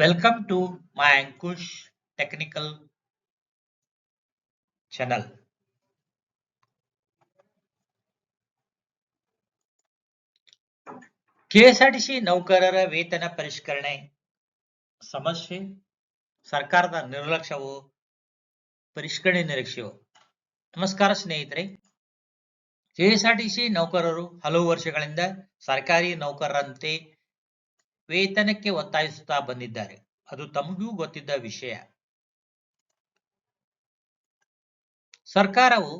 Welcome to my Ankush Technical channel. KSRTC ನೌಕರರ ವೇತನ ಪರಿಷ್ಕರಣೆ ಸಮಸ್ಯೆ, ಸರ್ಕಾರದ ನಿರ್ಲಕ್ಷ್ಯವು, ಪರಿಷ್ಕರಣೆ ನಿರೀಕ್ಷೆಯು ನಮಸ್ಕಾರ ಸ್ನೇಹಿತರೆ ಕೆಎಸ್ಆರ್ಟಿಸಿ ನೌಕರರು ಹಲವು ವರ್ಷಗಳಿಂದ ಸರ್ಕಾರಿ ನೌಕರರಂತೆ ವೇತನಕ್ಕೆ ಒತ್ತಾಯಿಸುತ್ತಾ ಬಂದಿದ್ದಾರೆ. ಅದು ತಮಗೂ ಗೊತ್ತಿದ್ದ ವಿಷಯ. ಸರ್ಕಾರವು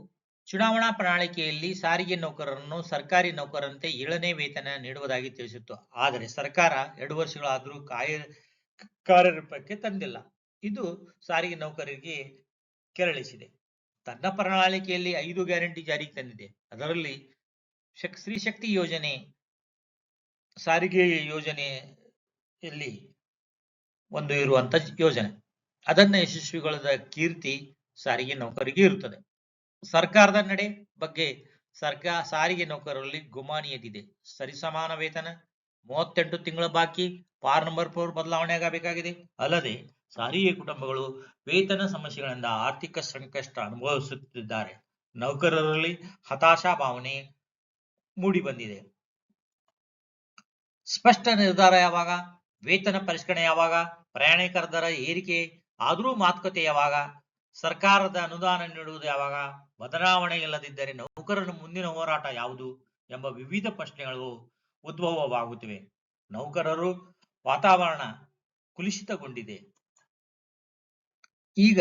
ಚುನಾವಣಾ ಪ್ರಣಾಳಿಕೆಯಲ್ಲಿ ಸಾರಿಗೆ ನೌಕರರನ್ನು ಸರ್ಕಾರಿ ನೌಕರರಂತೆ ಏಳನೇ ವೇತನ ನೀಡುವುದಾಗಿ ತಿಳಿಸಿತ್ತು. ಆದರೆ ಸರ್ಕಾರ ಎರಡು ವರ್ಷಗಳಾದರೂ ಕಾಯ ಕಾರ್ಯರೂಪಕ್ಕೆ ತಂದಿಲ್ಲ. ಇದು ಸಾರಿಗೆ ನೌಕರರಿಗೆ ಕೆರಳಿಸಿದೆ. ತನ್ನ ಪ್ರಣಾಳಿಕೆಯಲ್ಲಿ ಐದು ಗ್ಯಾರಂಟಿ ಜಾರಿಗೆ ತಂದಿದೆ. ಅದರಲ್ಲಿ ಶಕ್, ಸ್ತ್ರೀ ಶಕ್ತಿ ಯೋಜನೆ, ಸಾರಿಗೆ ಯೋಜನೆಯಲ್ಲಿ ಒಂದು ಇರುವಂತ ಯೋಜನೆ. ಅದನ್ನ ಯಶಸ್ವಿಗಳದ ಕೀರ್ತಿ ಸಾರಿಗೆ ನೌಕರಿಗೆ ಇರುತ್ತದೆ. ಸರ್ಕಾರದ ನಡೆ ಬಗ್ಗೆ ಸರ್ಕಾರ ಸಾರಿಗೆ ನೌಕರರಲ್ಲಿ ಗುಮಾನಿಯದಿದೆ ಸರಿಸಮಾನ ವೇತನ, ಮೂವತ್ತೆಂಟು ತಿಂಗಳ ಬಾಕಿ, ಪಾರ್ ನಂಬರ್ ಫೋರ್ ಬದಲಾವಣೆ ಆಗಬೇಕಾಗಿದೆ. ಅಲ್ಲದೆ, ಸಾರಿಗೆ ಕುಟುಂಬಗಳು ವೇತನ ಸಮಸ್ಯೆಗಳಿಂದ ಆರ್ಥಿಕ ಸಂಕಷ್ಟ ಅನುಭವಿಸುತ್ತಿದ್ದಾರೆ. ನೌಕರರಲ್ಲಿ ಹತಾಶಾ ಭಾವನೆ ಮೂಡಿ ಬಂದಿದೆ ಸ್ಪಷ್ಟ ನಿರ್ಧಾರ ಯಾವಾಗ? ವೇತನ ಪರಿಷ್ಕರಣೆ ಯಾವಾಗ ಪ್ರಯಾಣಿಕರ ದರ ಏರಿಕೆ, ಆದರೂ ಮಾತುಕತೆ ಯಾವಾಗ, ಸರ್ಕಾರದ ಅನುದಾನ ನೀಡುವುದು ಯಾವಾಗ, ಬದಲಾವಣೆ ಇಲ್ಲದಿದ್ದರೆ ನೌಕರರ ಮುಂದಿನ ಹೋರಾಟ ಯಾವುದು ಎಂಬ ವಿವಿಧ ಪ್ರಶ್ನೆಗಳು ಉದ್ಭವವಾಗುತ್ತಿವೆ. ನೌಕರರು ವಾತಾವರಣ ಕುಲುಷಿತಗೊಂಡಿದೆ. ಈಗ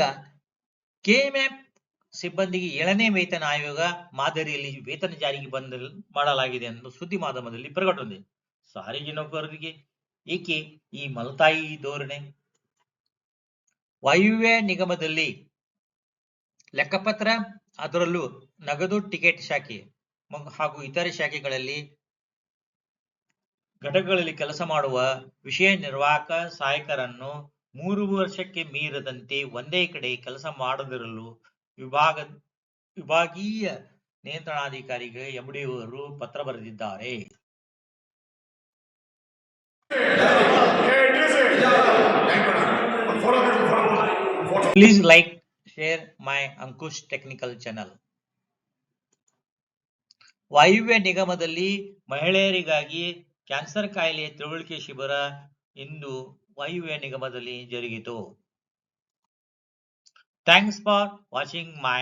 ಕೆಎಂಎಫ್ ಸಿಬ್ಬಂದಿಗೆ ಏಳನೇ ವೇತನ ಆಯೋಗ ಮಾದರಿಯಲ್ಲಿ ವೇತನ ಜಾರಿಗೆ ಬಂದ ಮಾಡಲಾಗಿದೆ ಎಂದು ಸುದ್ದಿ ಮಾಧ್ಯಮದಲ್ಲಿ ಪ್ರಕಟಿಸಿದೆ ಸಾರಿಗೆ ನೌಕರರಿಗೆ ಏಕೆ ಈ ಮಲತಾಯಿ ಧೋರಣೆ? ವಾಯುವ್ಯ ನಿಗಮದಲ್ಲಿ ಲೆಕ್ಕಪತ್ರ, ಅದರಲ್ಲೂ ನಗದು ಟಿಕೆಟ್ ಶಾಖೆ ಹಾಗೂ ಇತರೆ ಶಾಖೆಗಳಲ್ಲಿ ಘಟಕಗಳಲ್ಲಿ ಕೆಲಸ ಮಾಡುವ ವಿಷಯ ನಿರ್ವಾಹಕ ಸಹಾಯಕರನ್ನು ಮೂರು ವರ್ಷಕ್ಕೆ ಮೀರದಂತೆ ಒಂದೇ ಕಡೆ ಕೆಲಸ ಮಾಡದಿರಲು ವಿಭಾಗ, ವಿಭಾಗೀಯ ನಿಯಂತ್ರಣಾಧಿಕಾರಿಗೆ ಎಂಡಿಒರು ಪತ್ರ ಬರೆದಿದ್ದಾರೆ. Please like share my Ankush technical Channel. ವಾಯುವ್ಯ ನಿಗಮದಲ್ಲಿ ಮಹಿಳೆಯರಿಗಾಗಿ ಕ್ಯಾನ್ಸರ್ ಕಾಯಿಲೆ ತಿಳುವಳಿಕೆ ಶಿಬಿರ ಇಂದು ವಾಯುವ್ಯ ನಿಗಮದಲ್ಲಿ ಜರುಗಿತು ಥ್ಯಾಂಕ್ಸ್ ಫಾರ್ ವಾಚಿಂಗ್ ಮೈ